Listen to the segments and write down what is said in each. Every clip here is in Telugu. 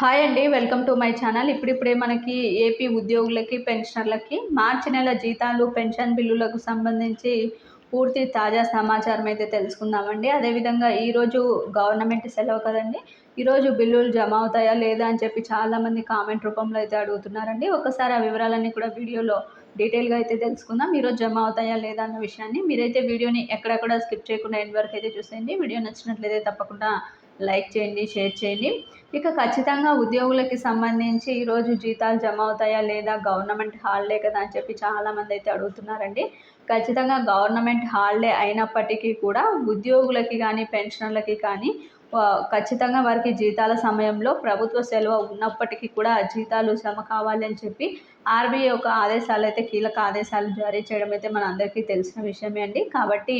హాయ్ అండి వెల్కమ్ టు మై ఛానల్ ఇప్పుడిప్పుడే మనకి ఏపీ ఉద్యోగులకి పెన్షనర్లకి మార్చి నెల జీతాలు పెన్షన్ బిల్లులకు సంబంధించి పూర్తి తాజా సమాచారం అయితే తెలుసుకుందామండి. అదేవిధంగా ఈరోజు గవర్నమెంట్ సెలవు కదండి. ఈరోజు బిల్లులు జమ అవుతాయా లేదా అని చెప్పి చాలామంది కామెంట్ రూపంలో అయితే అడుగుతున్నారండి. ఒకసారి ఆ వివరాలన్నీ కూడా వీడియోలో డీటెయిల్గా అయితే తెలుసుకుందాం. ఈరోజు జమ అవుతాయా లేదా అన్న విషయాన్ని మీరైతే వీడియోని ఎక్కడెక్కడ స్కిప్ చేయకుండా ఎండ్ వరకు అయితే చూసేయండి. వీడియో నచ్చినట్లయితే తప్పకుండా లైక్ చేయండి షేర్ చేయండి. ఇక ఖచ్చితంగా ఉద్యోగులకి సంబంధించి ఈరోజు జీతాలు జమ అవుతాయా లేదా గవర్నమెంట్ హాలిడే కదా అని చెప్పి చాలామంది అయితే అడుగుతున్నారండి. ఖచ్చితంగా గవర్నమెంట్ హాలిడే అయినప్పటికీ కూడా ఉద్యోగులకి కానీ పెన్షనర్లకి కానీ ఖచ్చితంగా వారికి జీతాల సమయంలో ప్రభుత్వ సెలవు ఉన్నప్పటికీ కూడా జీతాలు జమ కావాలి అని చెప్పి ఆర్బీఐ యొక్క ఆదేశాలు అయితే కీలక ఆదేశాలు జారీ చేయడం అయితే మన అందరికీ తెలిసిన విషయమే అండి. కాబట్టి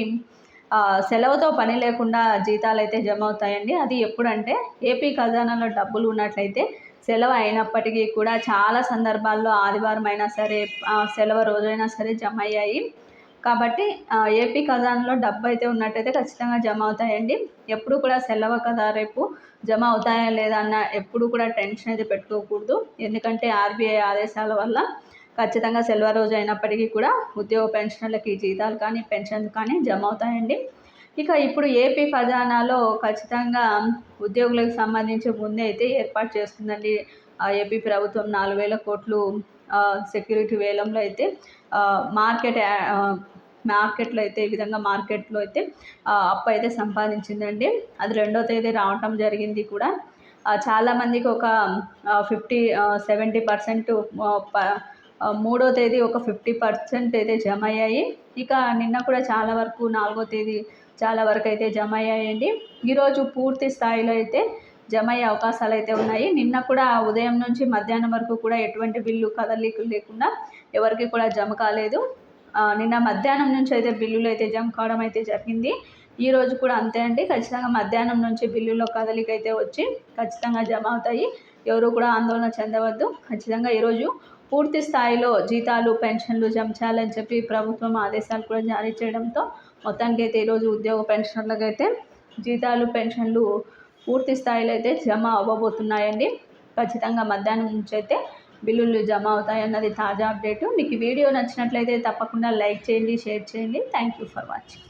సెలవుతో పని లేకుండా జీతాలు అయితే జమ అవుతాయండి అది ఎప్పుడంటే ఏపీ ఖజానాలో డబ్బులు ఉన్నట్లయితే సెలవు అయినప్పటికీ కూడా చాలా సందర్భాల్లో ఆదివారం అయినా సరే సెలవు రోజైనా సరే జమ అయ్యాయి కాబట్టి ఏపీ ఖజానాలో డబ్బు అయితే ఉన్నట్టయితే ఖచ్చితంగా జమ అవుతాయండి ఎప్పుడు కూడా సెలవు కదా రేపు జమ అవుతాయా లేదా అన్న ఎప్పుడు కూడా టెన్షన్ అయితే పెట్టుకోకూడదు. ఎందుకంటే ఆర్బీఐ ఆదేశాల వల్ల ఖచ్చితంగా సెలవు రోజు అయినప్పటికీ కూడా ఉద్యోగ పెన్షన్లకి జీతాలు కానీ పెన్షన్ కానీ జమ అవుతాయండి. ఇక ఇప్పుడు ఏపీ ఖజానాలో ఖచ్చితంగా ఉద్యోగులకు సంబంధించి ముందే అయితే ఏర్పాటు చేస్తుందండి. ఏపీ ప్రభుత్వం నాలుగు వేల కోట్లు సెక్యూరిటీ వేలంలో అయితే మార్కెట్ మార్కెట్లో అయితే ఈ విధంగా మార్కెట్లో అయితే అప్పు అయితే సంపాదించిందండి. అది రెండో తేదీ రావటం జరిగింది కూడా. చాలామందికి ఒక ఫిఫ్టీ సెవెంటీ పర్సెంట్ మూడో తేదీ ఒక ఫిఫ్టీ పర్సెంట్ అయితే జమ అయ్యాయి. ఇక నిన్న కూడా చాలా వరకు నాలుగో తేదీ చాలా వరకు అయితే జమ అయ్యాయండి. ఈరోజు పూర్తి స్థాయిలో అయితే జమ అయ్యే అవకాశాలు అయితే ఉన్నాయి. నిన్న కూడా ఉదయం నుంచి మధ్యాహ్నం వరకు కూడా ఎటువంటి బిల్లు కదలికలు లేకుండా ఎవరికి కూడా జమ కాలేదు. నిన్న మధ్యాహ్నం నుంచి అయితే బిల్లులు అయితే జమ కావడం అయితే జరిగింది. ఈ రోజు కూడా అంతే అండి. ఖచ్చితంగా మధ్యాహ్నం నుంచి బిల్లులో కదలిక అయితే వచ్చి ఖచ్చితంగా జమ అవుతాయి. ఎవరు కూడా ఆందోళన చెందవద్దు. ఖచ్చితంగా ఈరోజు పూర్తి స్థాయిలో జీతాలు పెన్షన్లు జంచాలని చెప్పి ప్రభుత్వం ఆదేశాలు కూడా జారీ చేయడంతో మొత్తానికి అయితే ఈరోజు ఉద్యోగ పెన్షన్లకు అయితే జీతాలు పెన్షన్లు పూర్తి స్థాయిలో అయితే జమ అవ్వబోతున్నాయండి. ఖచ్చితంగా మధ్యాహ్నం నుంచి అయితే బిల్లులు జమ అవుతాయన్నది తాజా అప్డేటు. మీకు వీడియో నచ్చినట్లయితే తప్పకుండా లైక్ చేయండి షేర్ చేయండి. Thank you for watching